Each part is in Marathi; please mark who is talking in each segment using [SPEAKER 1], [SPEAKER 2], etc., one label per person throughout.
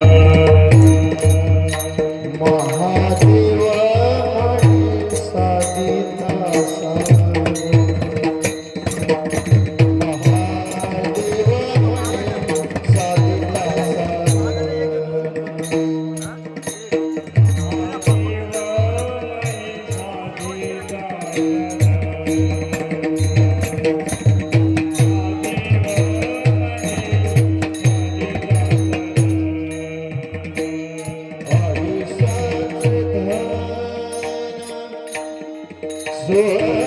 [SPEAKER 1] Thank uh So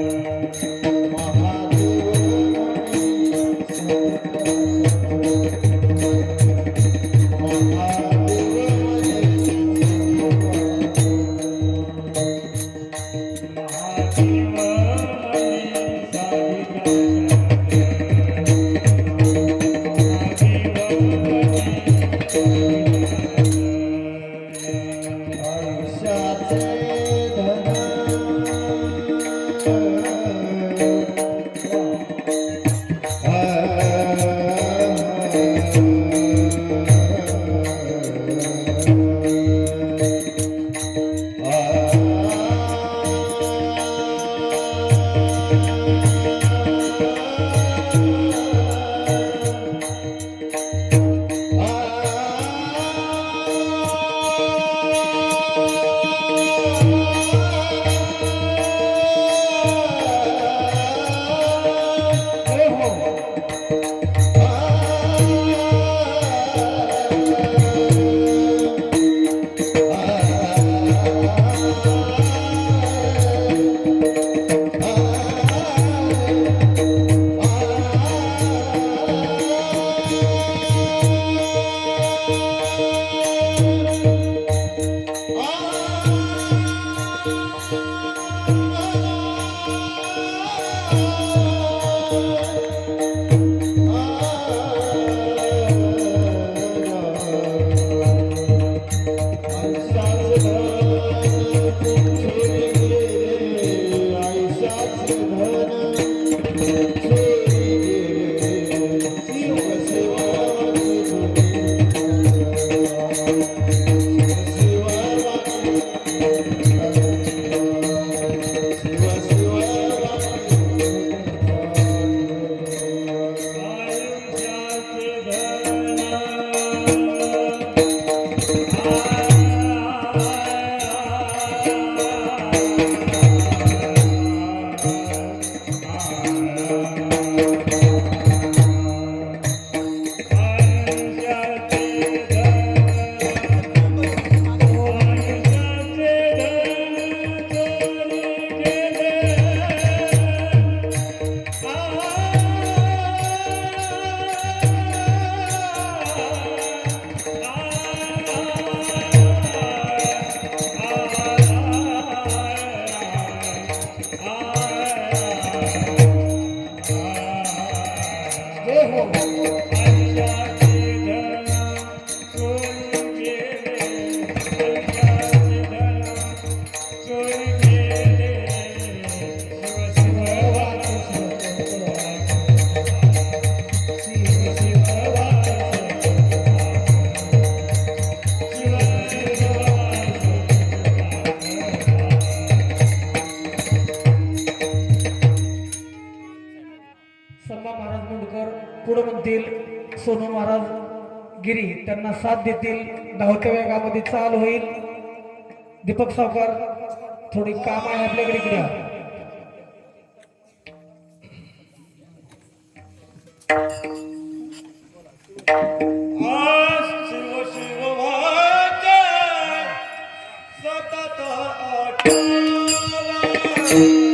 [SPEAKER 1] Thank you. dollars.
[SPEAKER 2] Sonu Maharaj गिरी त्यांना साथ देतील. धावत्या वेगामध्ये चाल होईल. दीपक सावकार थोडी काम आहे आपल्याकडे इकडे. you.